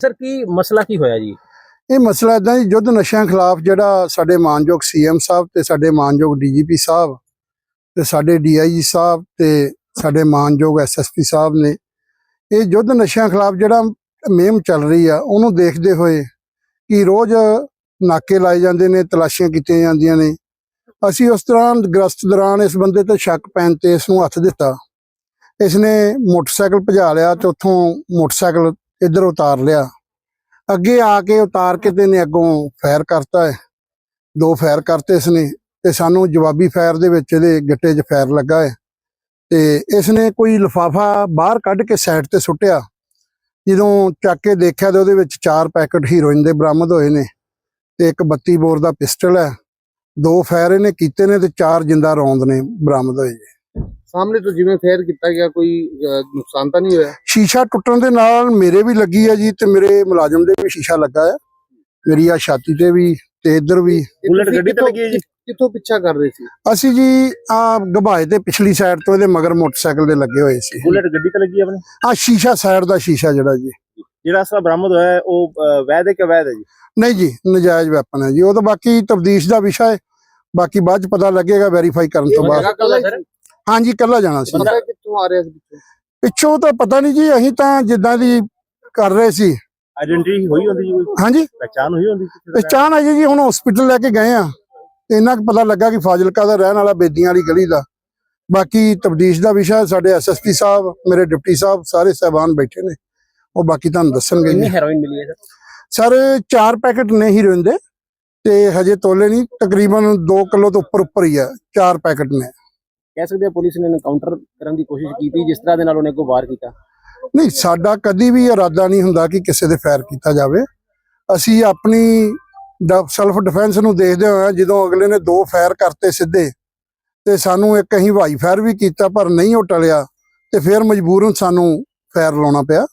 Sir, ਕੀ ਮਸਲਾ ਕੀ ਹੋਇਆ ਜੀ? ਇਹ ਮਸਲਾ ਇਦਾਂ ਜੀ, ਯੁੱਧ ਨਸ਼ਿਆਂ ਖਿਲਾਫ ਜਿਹੜਾ ਸਾਡੇ ਮਾਨਯੋਗ ਸੀਐਮ ਸਾਹਿਬ ਤੇ ਸਾਡੇ ਮਾਨਯੋਗ ਡੀਜੀਪੀ ਸਾਹਿਬ ਤੇ ਸਾਡੇ ਡੀਆਈਜੀ ਸਾਹਿਬ ਤੇ ਸਾਡੇ ਮਾਨਯੋਗ ਐਸਐਸਪੀ ਸਾਹਿਬ ਨੇ, ਇਹ ਯੁੱਧ ਨਸ਼ਿਆਂ ਖਿਲਾਫ ਜਿਹੜਾ ਮੁਹਿੰਮ ਚੱਲ ਰਹੀ ਆ, ਉਹਨੂੰ ਦੇਖਦੇ ਹੋਏ ਕਿ ਰੋਜ਼ ਨਾਕੇ ਲਾਏ ਜਾਂਦੇ ਨੇ, ਤਲਾਸ਼ੀਆਂ ਕੀਤੀਆਂ ਜਾਂਦੀਆਂ ਨੇ। ਅਸੀਂ ਉਸ ਦੌਰਾਨ ਗ੍ਰਸਤ ਦੌਰਾਨ ਇਸ ਬੰਦੇ ਤੇ ਸ਼ੱਕ ਪੈਣ ਤੇ ਇਸ ਨੂੰ ਹੱਥ ਦਿੱਤਾ। ਇਸ ਨੇ ਮੋਟਰਸਾਈਕਲ ਭਜਾ ਲਿਆ ਤੇ ਉੱਥੋਂ ਮੋਟਰਸਾਈਕਲ ਇੱਧਰ ਉਤਾਰ ਲਿਆ। ਅੱਗੇ ਆ ਕੇ ਉਤਾਰ ਕੇ ਤੇ ਨੇ ਅੱਗੋਂ ਫਾਇਰ ਕਰਤਾ ਹੈ। ਦੋ ਫਾਇਰ ਕਰਤੇ ਇਸਨੇ ਤੇ ਸਾਨੂੰ ਜਵਾਬੀ ਫਾਇਰ ਦੇ ਵਿੱਚ ਇਹਦੇ ਗਿੱਟੇ 'ਚ ਫਾਇਰ ਲੱਗਾ ਹੈ। ਤੇ ਇਸਨੇ ਕੋਈ ਲਿਫਾਫਾ ਬਾਹਰ ਕੱਢ ਕੇ ਸਾਈਡ ਤੇ ਸੁੱਟਿਆ। ਜਦੋਂ ਚੱਕ ਕੇ ਦੇਖਿਆ ਤੇ ਉਹਦੇ ਵਿੱਚ ਚਾਰ ਪੈਕਟ ਹੀਰੋਇਨ ਦੇ ਬਰਾਮਦ ਹੋਏ ਨੇ ਤੇ ਇੱਕ 32 ਬੋਰ ਦਾ ਪਿਸਟਲ ਹੈ। ਦੋ ਫਾਇਰ ਇਹਨੇ ਕੀਤੇ ਨੇ ਤੇ ਚਾਰ ਜਿੰਦਾ ਰੌਂਦ ਨੇ ਬਰਾਮਦ ਹੋਏ ਜੀ। ਸਾਹਮਣੇ ਤੋਂ ਜਿਵੇਂ ਫੇਰ ਕੀਤਾ ਗਿਆ ਕੋਈ ਨੁਕਸਾਨ ਤਾਂ ਨਹੀਂ ਹੋਇਆ? ਸ਼ੀਸ਼ਾ ਟੁੱਟਣ ਦੇ ਨਾਲ ਮੇਰੇ ਵੀ ਲੱਗੀ ਹੈ ਜੀ ਤੇ ਮੇਰੇ ਮੁਲਾਜ਼ਮ ਦੇ ਵੀ ਸ਼ੀਸ਼ਾ ਲੱਗਾ ਹੈ ਮੇਰੀ ਆ ਛਾਤੀ ਤੇ ਵੀ ਤੇ ਇੱਧਰ ਵੀ। ਬੁਲਟ ਗੱਡੀ ਤੇ ਲੱਗੀ ਹੈ ਜੀ? ਕਿੱਥੋਂ ਪਿੱਛਾ ਕਰ ਰਹੇ ਸੀ? ਅਸੀਂ ਜੀ ਆ ਗਵਾਏ ਤੇ ਪਿਛਲੀ ਸਾਈਡ ਤੋਂ ਇਹਦੇ ਮਗਰ ਮੋਟਰਸਾਈਕਲ ਦੇ ਲੱਗੇ ਹੋਏ ਸੀ। ਬੁਲਟ ਗੱਡੀ ਤੇ ਲੱਗੀ ਆਪਣੀ? ਆ ਸ਼ੀਸ਼ਾ ਸਾਈਡ ਦਾ ਸ਼ੀਸ਼ਾ ਜਿਹੜਾ ਜੀ। ਜਿਹੜਾ ਅਸਲਾ ਬਰਾਮਦ ਹੋਇਆ ਹੈ, ਉਹ ਵੈਦ ਹੈ ਕਿ ਵੈਦ ਹੈ ਜੀ? ਨਹੀਂ ਜੀ ਨਜਾਇਜ਼ ਵੈਪਨ ਹੈ ਜੀ। ਉਹ ਤਾਂ ਬਾਕੀ ਤਬਦੀਸ਼ ਦਾ ਵਿਸ਼ਾ ਹੈ। ਬਾਕੀ ਬਾਅਦ ਚ ਪਤਾ ਲੱਗੇਗਾ ਵੈਰੀਫਾਈ ਕਰਨ ਤੋਂ ਬਾਅਦ। ਹਾਂਜੀ ਕੱਲਾ ਜਾਣਾ ਸੀ। ਬੰਦਾ ਕਿੱਥੋਂ ਆ ਰਿਹਾ ਸੀ ਪਿੱਛੋਂ? ਪਿੱਛੋਂ ਤਾਂ ਪਤਾ ਨਹੀਂ ਜੀ ਅਸੀਂ ਤਾਂ ਜਿੱਦਾਂ ਦੀ ਕਰ ਰਹੇ ਸੀ। ਆਇਡੈਂਟੀ ਹੋਈ ਹੁੰਦੀ ਜੀ ਕੋਈ? ਹਾਂਜੀ। ਪਹਿਚਾਨ ਹੋਈ ਹੁੰਦੀ ਕਿਸੇ ਦਾ? ਪਹਿਚਾਣ ਜੀ ਹੁਣ ਹਸਪੀਟਲ ਲੈ ਕੇ ਗਏ ਆ। ਤੇ ਇੰਨਾ ਕੁ ਪਤਾ ਲੱਗਾ ਕਿ ਫਾਜ਼ਿਲਕਾ ਦਾ ਰਹਿਣ ਵਾਲਾ ਬੇਦੀਆਂ ਵਾਲੀ ਗਲੀ ਦਾ। ਬਾਕੀ ਤਬਦੀਸ਼ ਦਾ ਵਿਸ਼ਾ ਸਾਡੇ ਐਸਐਸਪੀ ਸਾਹਿਬ ਮੇਰੇ ਡਿਪਟੀ ਸਾਹਿਬ ਸਾਰੇ ਸਹਿਬਾਨ ਬੈਠੇ ਨੇ। ਉਹ ਬਾਕੀ ਤੁਹਾਨੂੰ ਦੱਸਣਗੇ ਕਿੰਨੀ ਜੀ ਹੈਰੋਇਨ ਮਿਲੀ ਹੈ ਸਰ? ਸਰ ਚਾਰ ਪੈਕੇਟ ਨੇ ਹੀਰੋਇਨ ਦੇ। ਤੇ ਹਜੇ ਤੋਲੇ ਨਹੀਂ ਤਕਰੀਬਨ 2 ਕਿਲੋ ਤੋਂ ਉੱਪਰ ਉੱਪਰ ਹੀ ਆ। ਚਾਰ ਪੈਕੇਟ ਨੇ। ਕਹਿ ਸਕਦੇ ਆ ਪੁਲਿਸ ਨੇ ਐਨਕਾਊਂਟਰ ਕਰਨ ਦੀ ਕੋਸ਼ਿਸ਼ ਕੀਤੀ, ਜਿਸ ਤਰ੍ਹਾਂ ਦੇ ਨਾਲ ਉਹਨੇ ਕੋ ਵਾਰ ਕੀਤਾ? ਨਹੀਂ, ਸਾਡਾ ਕਦੀ ਵੀ ਇਰਾਦਾ ਨਹੀਂ ਹੁੰਦਾ ਕਿ ਕਿਸੇ ਦੇ ਫਾਇਰ ਕੀਤਾ ਜਾਵੇ। ਅਸੀਂ ਆਪਣੀ ਸੈਲਫ ਡਿਫੈਂਸ ਨੂੰ ਦੇਖਦੇ ਹੋਏ ਜਦੋਂ ਅਗਲੇ ਨੇ ਦੋ ਫਾਇਰ ਕਰਤੇ ਸਿੱਧੇ, ਤੇ ਸਾਨੂੰ ਇੱਕ ਅਸੀਂ ਹਵਾਈ ਫਾਇਰ ਵੀ ਕੀਤਾ, ਪਰ ਨਹੀਂ ਉਹ ਟਲਿਆ, ਤੇ ਫਿਰ ਮਜਬੂਰਨ ਸਾਨੂੰ ਫਾਇਰ ਲਾਉਣਾ ਪਿਆ।